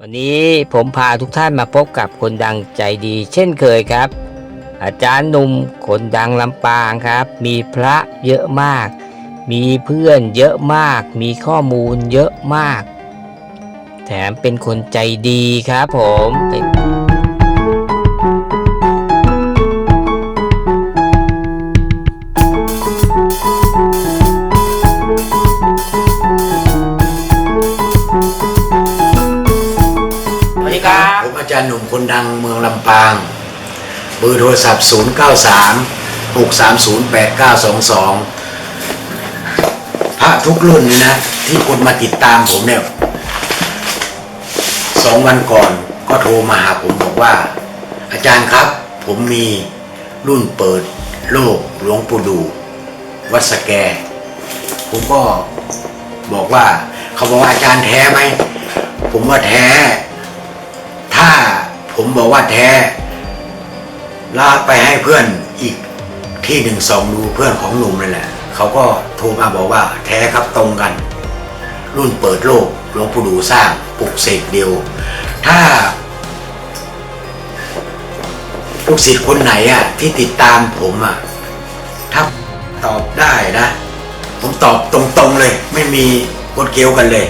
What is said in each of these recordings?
วันนี้ผมพาทุกท่านมาพบกับคนดังใจดีเช่นเคยครับ อาจารย์หนุ่มคนดังลำปางครับ มีพระเยอะมาก มีเพื่อนเยอะมาก มีข้อมูลเยอะมาก แถมเป็นคนใจดีครับผมเป็น ครับ ผมอาจารย์หนุ่มคนดังเมืองลำปางเบอร์โทรศัพท์ 0 9 3 6 3 0 8 9 2 2 พระทุกรุ่นนี่นะ ที่คนมาติดตามผมเนี่ยสองวันก่อนก็โทรมาหาผมบอกว่า อาจารย์ครับ ผมมีรุ่นเปิดโลกหลวงปู่ดูวัดสแก ผมก็บอกว่า เขาบอกว่าอาจารย์แท้ไหม ผมว่าแท้ถ้า ผมบอกว่าแท้ลาไปให้เพื่อนอีกที่หนึ่งสองดูเพื่อนของหนุ่มนั่นแหละ เขาก็โทรมาบอกว่าแท้ครับตรงกัน รุ่นเปิดโลกหลวงปู่ดูสร้างปลุกเสกเดียว ถ้าลูกศิษย์คนไหนอะที่ติดตามผมอะถ้าตอบได้นะ ผมตอบตรงๆเลย ไม่มีกดเกลียวกันเลย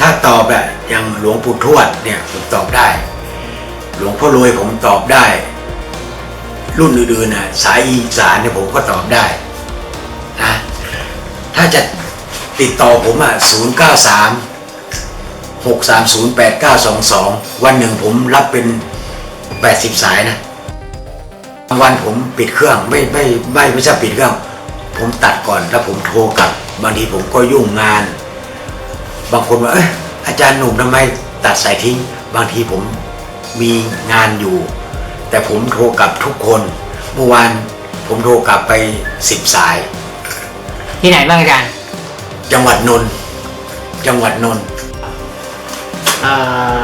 ถ้าตอบแบบอย่างหลวงปู่ทวดเนี่ยผมตอบได้ หลวงพ่อรวยผมตอบได้ รุ่นอื่นๆนะสายอีสานเนี่ยผมก็ตอบได้นะถ้าจะติดต่อผมอะ0 9 3 6 3 0 8 9 2 2 วันหนึ่งผมรับเป็น 80 สายนะบางวันผมปิดเครื่องไม่ไม่ไม่ไม่ใช่ปิดเครื่อง ผมตัดก่อนแล้วผมโทรกลับบางทีผมก็ยุ่งงาน บางคนว่าเอ้ยอาจารย์หนุ่มทำไมตัดสายทิ้ง บางทีผม มีงานอยู่ แต่ผมโทรกลับทุกคน เมื่อวานผมโทรกลับไปสิบสาย ที่ไหนบ้างอาจารย์จังหวัดนนท์จังหวัดนนท์เอ่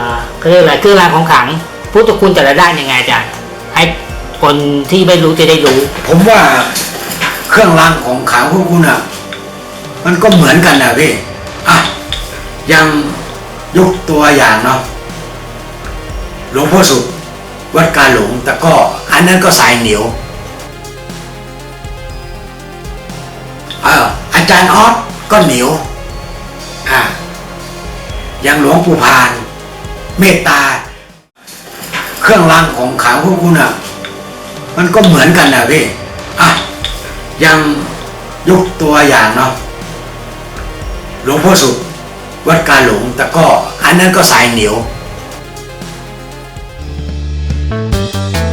อคืออะไรเครื่องรางของขลังพุทธคุณแต่ละด้านยังไงอาจารย์ให้คนที่ไม่รู้จะได้รู้ ผมว่าเครื่องรางของขลังพวกคุณอะ มันก็เหมือนกันนะพี่อะอยังยกตัวอย่างเนาะ หลวงพ่อสุด วัดกาหลงแต่ก็อันนั้นก็สายเหนียวอ่าอาจารย์ออสก็เหนียวอ่าอย่างหลวงปู่พาน เมตตา เครื่องรางของขลังพวกคุณอะมันก็เหมือนกันนะพี่อะยังยกตัวอย่างเนาะหลวงพ่อสุด วัดกาหลงแต่ก็อันนั้นก็สายเหนียว Thank you.